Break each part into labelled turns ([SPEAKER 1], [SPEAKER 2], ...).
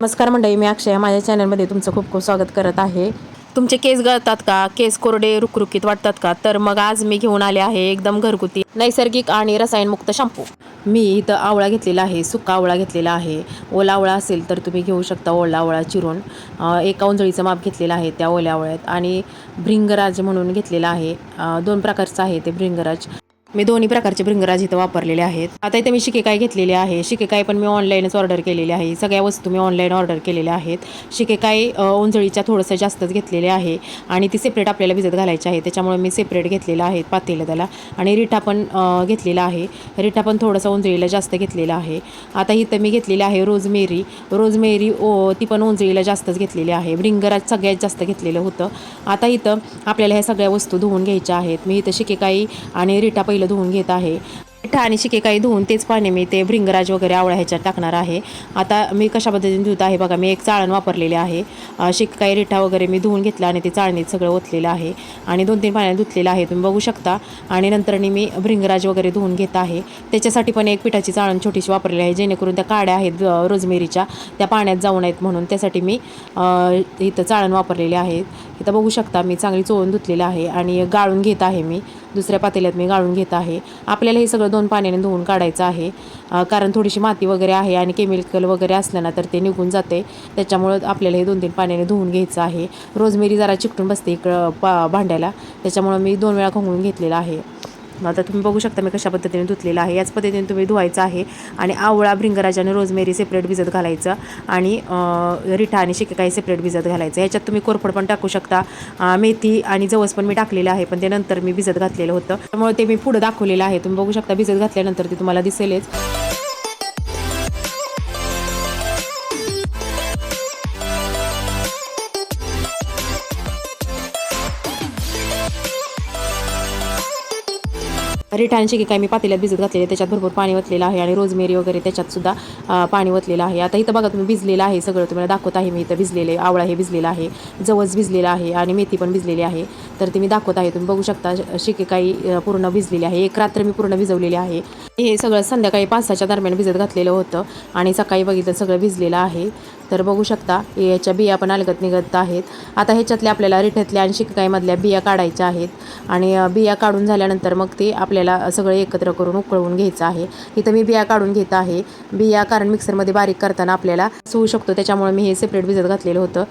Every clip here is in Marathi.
[SPEAKER 1] नमस्कार मंडळी मी अक्षय. माझ्या चॅनलमध्ये तुमचं खूप खूप स्वागत करत आहे. तुमचे केस गळतात का? केस कोरडे रुकरुकीत वाटतात का? तर मग आज मी घेऊन आले आहे एकदम घरगुती नैसर्गिक आणि रसायनमुक्त शॅम्पू मी इथं आवळा घेतलेला आहे सुका आवळा घेतलेला आहे. ओला आवळा असेल तर तुम्ही घेऊ शकता ओला आवळा चिरून. एका उंजळीचं माप घेतलेलं आहे त्या ओल्या आवळ्यात. आणि भृंगराज म्हणून घेतलेला आहे. दोन प्रकारचं आहे ते भृंगराज. मी दोन्ही प्रकारचे भृंगराज इथं वापरलेले आहेत. आता इथे मी शिकेकाय घेतलेली आहे शिकेकाय पण मी ऑनलाईनच ऑर्डर केलेली आहे. सगळ्या वस्तू मी ऑनलाईन ऑर्डर केलेल्या आहेत. शिकेकाय अ, उंजळीच्या थोडंसं जास्तच घेतलेले आहे आणि ती सेपरेट आपल्याला भिजत घालायची आहे. त्याच्यामुळे मी सेपरेट घेतलेलं आहे पातेलं त्याला आणि रिठा पण घेतलेला आहे. रिठा पण थोडंसं उंजळीला जास्त घेतलेला आहे. आता इथं मी घेतलेली आहे रोजमेरी. रोजमेरी ओ ती पण उंजळीला जास्तच घेतलेली आहे. भृंगराज सगळ्यात जास्त घेतलेलं होतं. आता इथं आपल्याला ह्या सगळ्या वस्तू धुवून घ्यायच्या आहेत. मी इथं शिकेकाई आणि रिठा पहिलं धुवून घेत आहे. आणि शिकेकाई धुवून तेच पाणी मी ते भृंगराज वगैरे आवळ्या ह्याच्यात टाकणार आहे. आता मी कशा पद्धतीने धुत आहे बघा मी एक चाळण वापरलेले आहे. अं, शिकेकाई रिठा वगैरे मी धुवून घेतला आणि ते चाळणीत सगळं ओतलेलं आहे. आणि दोन तीन पाण्याने धुतलेलं आहे तुम्ही बघू शकता. आणि नंतरनी मी भृंगराज वगैरे धुवून घेत आहे. त्याच्यासाठी पण एक पिठाची चाळण छोटीशी वापरलेली आहे जेणेकरून त्या काड्या आहेत रोजमेरीच्या त्या पाण्यात जाऊ नयेत म्हणून त्यासाठी मी इथं चाळण वापरलेली आहे. इथं बघू शकता मी चांगली चोळून धुतलेलं आहे आणि गाळून घेत आहे मी. दुसऱ्या पातेल्यात मी गाळून घेत आहे. आपल्याला हे सगळं दोन पाण्याने धुवून काढायचं आहे. कारण थोडीशी माती वगैरे आहे आणि केमिकल वगैरे असलं ना तर ते निघून जाते. त्याच्यामुळं आपल्याला हे दोन तीन पाण्याने धुवून घ्यायचं आहे. रोजमेरी जरा चिकटून बसते इकडं पा भांड्याला. त्याच्यामुळं मी दोन वेळा घोंगळून घेतलेला आहे. आता तुम्ही बघू शकता मी कशा पद्धतीने धुतलेलं आहे. याच पद्धतीने तुम्ही धुवायचं आहे आणि आवळा भृंगराज आणि रोजमेरी सेपरेट भिजत घालायचं आणि रिठा आणि शिकेकाई सेपरेट भिजत घालायचं. ह्याच्यात तुम्ही कोरफड पण टाकू शकता मेथी आणि जवस पण मी टाकलेलं आहे पण ते नंतर मी भिजत घातलेलं होतं. त्यामुळे ते मी पुढं दाखवलेलं आहे. तुम्ही बघू शकता भिजत घातल्यानंतर ते तुम्हाला दिसेलच. रिठांशी काय मी पातेल्यात भिजत घातलेले त्याच्यात भरपूर पाणी वतलेलं आहे आणि रोजमेरी वगैरे त्याच्यात सुद्धा पाणी वतलेलं आहे. आता इथं बघा तुम्ही भिजलेलं आहे सगळं. तुम्हाला दाखवत आहे मी इथं भिजलेले आवळा हे भिजलेलं आहे जवस भिजलेलं आहे आणि मेथी पण भिजलेली आहे. तर ते मी दाखवत आहे. तुम्ही बघू शकता शिकेकाई काही पूर्ण भिजलेली आहे. एक रात्र मी पूर्ण भिजवलेली आहे. हे सगळं संध्याकाळी पाच सहाच्या दरम्यान भिजत घातलेलं होतं आणि सकाळी बघितलं सगळं भिजलेलं आहे. तर बघू शकता याच्या बिया पण अलगत निघत आहेत. आता ह्याच्यातल्या आपल्याला रिठ्यातल्या आणि शिकाईमधल्या बिया काढायच्या आहेत. आणि बिया काढून झाल्यानंतर मग ते आपल्याला सगळं एकत्र करून उकळवून घ्यायचं आहे. इथं मी बिया काढून घेत आहे. बिया कारण मिक्सरमध्ये बारीक करताना आपल्याला सुवू शकतो. त्याच्यामुळे मी हे सेपरेट भिजत घातलेलं होतं.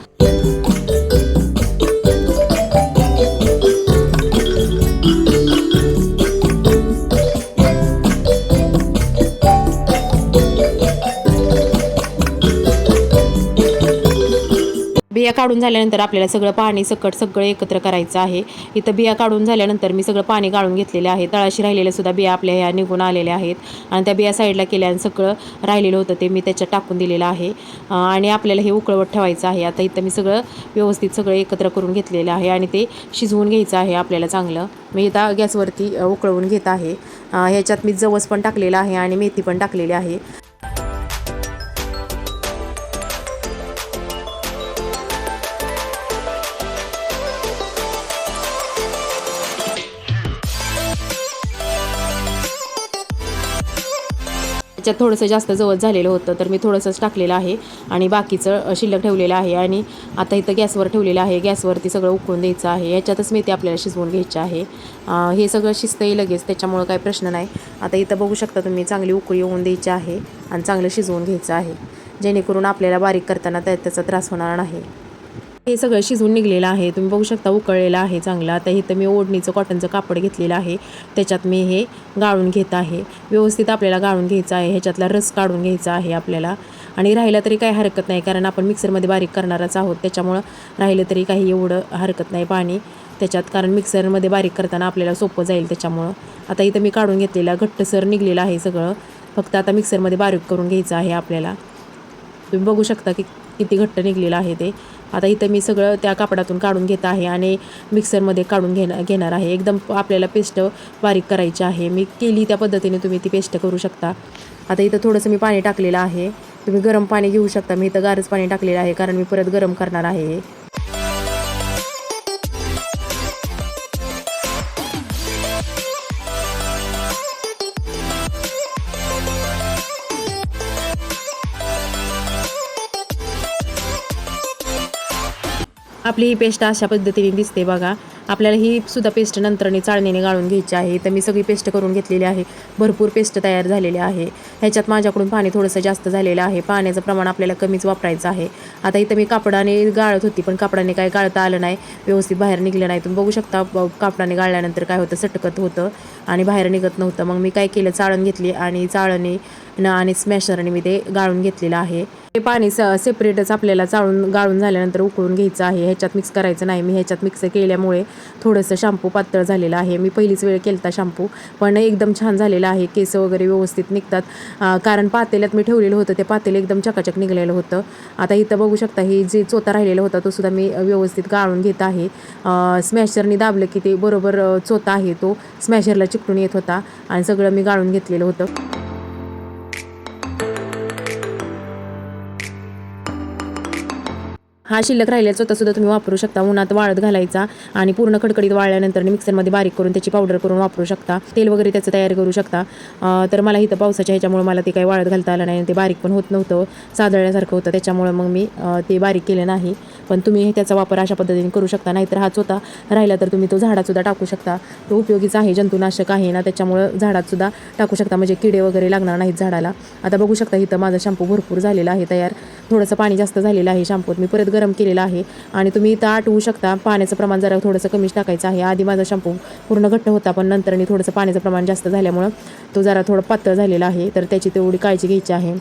[SPEAKER 1] बिया काढून झाल्यानंतर आपल्याला सगळं पाणी सकट सगळं एकत्र करायचं आहे. इथं बिया काढून झाल्यानंतर मी सगळं पाणी गाळून घेतलेलं आहे. तळाशी राहिलेल्या सुद्धा बिया आपल्या ह्या निघून आलेल्या आहेत. आणि त्या बिया साईडला केल्या आणि सगळं राहिलेलं होतं ते मी त्याच्यात टाकून दिलेलं आहे. आणि आपल्याला हे उकळवत ठेवायचं आहे. आता इथं मी सगळं व्यवस्थित सगळं एकत्र करून घेतलेलं आहे आणि ते शिजवून घ्यायचं आहे आपल्याला चांगलं. मी इथं गॅसवरती उकळवून घेत आहे. ह्याच्यात मी जवस पण टाकलेलं आहे आणि मेथी पण टाकलेली आहे. त्याच्यात थोडंसं जास्त जवळ झालेलं होतं तर मी थोडंसंच टाकलेलं आहे. आणि बाकीचं शिल्लक ठेवलेलं आहे. आणि आता इथं गॅसवर ठेवलेलं आहे. गॅसवरती सगळं उकळून द्यायचं आहे. याच्यातच मेथी आपल्याला शिजवून घ्यायची आहे. हे सगळं शिजतंही लगेच त्याच्यामुळं काही प्रश्न नाही. आता इथं बघू शकता तुम्ही चांगली उकळी येऊन द्यायची आहे आणि चांगलं शिजवून घ्यायचं आहे. जेणेकरून आपल्याला बारीक करताना त्या त्याचा त्रास होणार नाही. हे सगळं शिजवून निघलेलं आहे. तुम्ही बघू शकता उकळलेलं आहे चांगलं. आता इथं मी ओढणीचं कॉटनचं कापड घेतलेलं आहे. त्याच्यात मी हे गाळून घेत आहे. व्यवस्थित आपल्याला गाळून घ्यायचं आहे. ह्याच्यातला रस काढून घ्यायचा आहे आपल्याला. आणि राहिलं तरी काही हरकत नाही कारण आपण मिक्सरमध्ये बारीक करणारच आहोत. त्याच्यामुळं राहिलं तरी काही एवढं हरकत नाही पाणी. त्याच्यात कारण मिक्सरमध्ये बारीक करताना आपल्याला सोपं जाईल त्याच्यामुळं. आता इथं मी काढून घेतलेला घट्टसर निघलेलं आहे सगळं. फक्त आता मिक्सरमध्ये बारीक करून घ्यायचं आहे आपल्याला. तुम्ही बघू शकता की किती घट्ट निघलेलं आहे ते. आता इथं मी सगळं त्या कापडातून काढून घेत आहे आणि मिक्सरमध्ये काढून घेणार घेणार आहे. एकदम आपल्याला पेस्ट बारीक करायची आहे. मी केली त्या पद्धतीने तुम्ही ती पेस्ट करू शकता. आता इथं थोडंसं मी पाणी टाकलेलं आहे. तुम्ही गरम पाणी घेऊ शकता. मी इथं गारच पाणी टाकलेलं आहे कारण मी परत गरम करणार आहे. आपली ही पेस्ट अशा पद्धतीने दिसते बघा. आपल्याला ही सुद्धा पेस्ट नंतरने चाळणीने गाळून घ्यायची आहे. तर मी सगळी पेस्ट करून घेतलेली आहे. भरपूर पेस्ट तयार झालेली आहे. ह्याच्यात माझ्याकडून पाणी थोडंसं जास्त झालेलं आहे. पाण्याचं प्रमाण आपल्याला कमीच वापरायचं आहे. आता इथं मी कापडाने गाळत होती पण कापडाने काय गाळता आलं नाही. व्यवस्थित बाहेर निघलं नाही. तुम्ही बघू शकता कापडाने गाळल्यानंतर काय होतं सटकत होतं आणि बाहेर निघत नव्हतं. मग मी काय केलं चाळण घेतली आणि चाळणी न आणि स्मॅशरने मी ते गाळून घेतलेलं आहे. हे पाणी स सेपरेटच आपल्याला चाळून गाळून झाल्यानंतर उकळून घ्यायचं आहे. ह्याच्यात मिक्स करायचं नाही. मी ह्याच्यात मिक्स केल्यामुळे थोडंसं शॅम्पू पातळ झालेलं आहे. मी पहिलीच वेळ केलता शॅम्पू पण एकदम छान झालेला आहे. केस वगैरे व्यवस्थित निघतात. कारण पातेल्यात मी ठेवलेलं होतं ते पातेलं एकदम चकाचक निघलेलं होतं. आता इथं बघू शकता हे जे चोता राहिलेला होता तो सुद्धा मी व्यवस्थित गाळून घेत आहे. स्मॅशरनी दाबलं की ते बरोबर चोथा चोता आहे तो. स्मॅशरला चिकटून येत होता आणि सगळं मी गाळून घेतलेलं होतं. हा शिल्लक राहिलेला होता सुद्धा तुम्ही वापरू शकता. उन्हात वाळत घालायचा आणि पूर्ण कडकडीत वाळल्यानंतर मिक्सरमध्ये बारीक करून त्याची पावडर करून वापरू शकता. तेल वगैरे त्याचं तयार करू शकता. तर मला इथं पावसाच्या ह्याच्यामुळे मला ते काही वाळत घालता आलं नाही ते बारीक पण होत नव्हतं. सादळल्यासारखं होतं. त्याच्यामुळे मग मी ते बारीक केलं नाही. पण तुम्ही त्याचा वापर अशा पद्धतीने करू शकता. नाहीतर हाच होता. राहिला तर तुम्ही तो झाडातसुद्धा टाकू शकता. तो उपयोगीचा आहे. जंतुनाशक आहे ना त्याच्यामुळं झाडातसुद्धा टाकू शकता. म्हणजे किडे वगैरे लागणार नाहीत झाडाला. आता बघू शकता इथं माझा शॅम्पू भरपूर झालेला आहे तयार. थोडंसं पाणी जास्त झालेलं आहे शॅम्पूत मी परत गरम केलेला आहे आणि तुम्ही इथं आटवू शकता. पाण्याचं प्रमाण जरा थोडंसं कमीच टाकायचं आहे. आधी माझा शॅम्पू पूर्ण घट्ट होता पण नंतर मी थोडंसं पाण्याचं प्रमाण जास्त झाल्यामुळं तो जरा थोडं पातळ झालेला आहे. तर त्याची तेवढी काळजी घ्यायची आहे.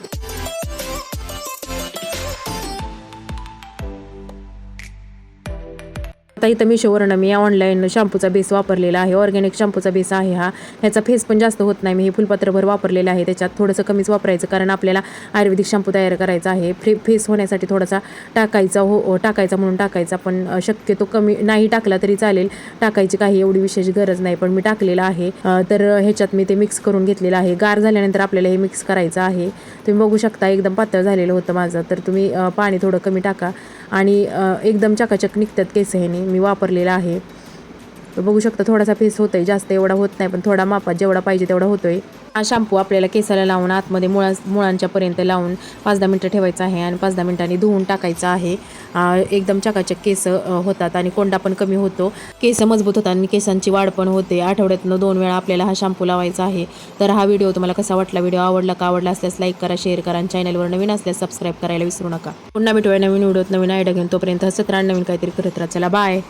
[SPEAKER 1] आता इथं मिशोवरनं मी ऑनलाईन शॅम्पूचा बेस वापरलेला आहे. ऑर्गॅनिक शॅम्पूचा बेस आहे हा. ह्याचा फेस पण जास्त होत नाही. मी हे फुलपत्रभर वापरलेलं आहे. त्याच्यात थोडंसं कमीच वापरायचं कारण आपल्याला आयुर्वेदिक शॅम्पू तयार करायचा आहे. फ्रे फेस होण्यासाठी थोडासा टाकायचा हो टाकायचा म्हणून टाकायचा पण शक्यतो कमी नाही टाकला तरी चालेल. टाकायची काही एवढी विशेष गरज नाही पण मी टाकलेलं आहे. तर ह्याच्यात मी ते मिक्स करून घेतलेलं आहे. गार झाल्यानंतर आपल्याला हे मिक्स करायचं आहे. तुम्ही बघू शकता एकदम पातळ झालेलं होतं माझं. तर तुम्ही पाणी थोडं कमी टाका. आणि एकदम चकाचक निघतात केस ह्याने मी वापरलेला आहे. तर बघू शकता थोडासा फेस होतोय जास्त एवढा होत नाही पण थोडा मापात जेवढा पाहिजे तेवढा होतोय. हा शॅम्पू आपल्याला केसाला लावून आतमध्ये मुळा मुळांच्या पर्यंत लावून पाच दहा मिनटं ठेवायचं आहे आणि पाच दहा मिनिटांनी धुवून टाकायचं आहे. एकदम चकाचक केस होतात आणि कोंडा पण कमी होतो. केस मजबूत होतात आणि केसांची वाढ पण होते. आठवड्यातनं दोन वेळा आपल्याला हा शॅम्पू लावायचा आहे. तर हा व्हिडिओ तुम्हाला कसा वाटला? व्हिडिओ आवडला का? आवडला असल्यास लाईक करा शेअर करा आणि चॅनलवर नवीन असल्यास सबस्क्राईब करायला विसरू नका. पुन्हा भेटूया नवीन व्हिडिओत. नवीन आयडिया घेऊन तोपर्यंत हसत राहा नवीन काहीतरी करत राहा. चला बाय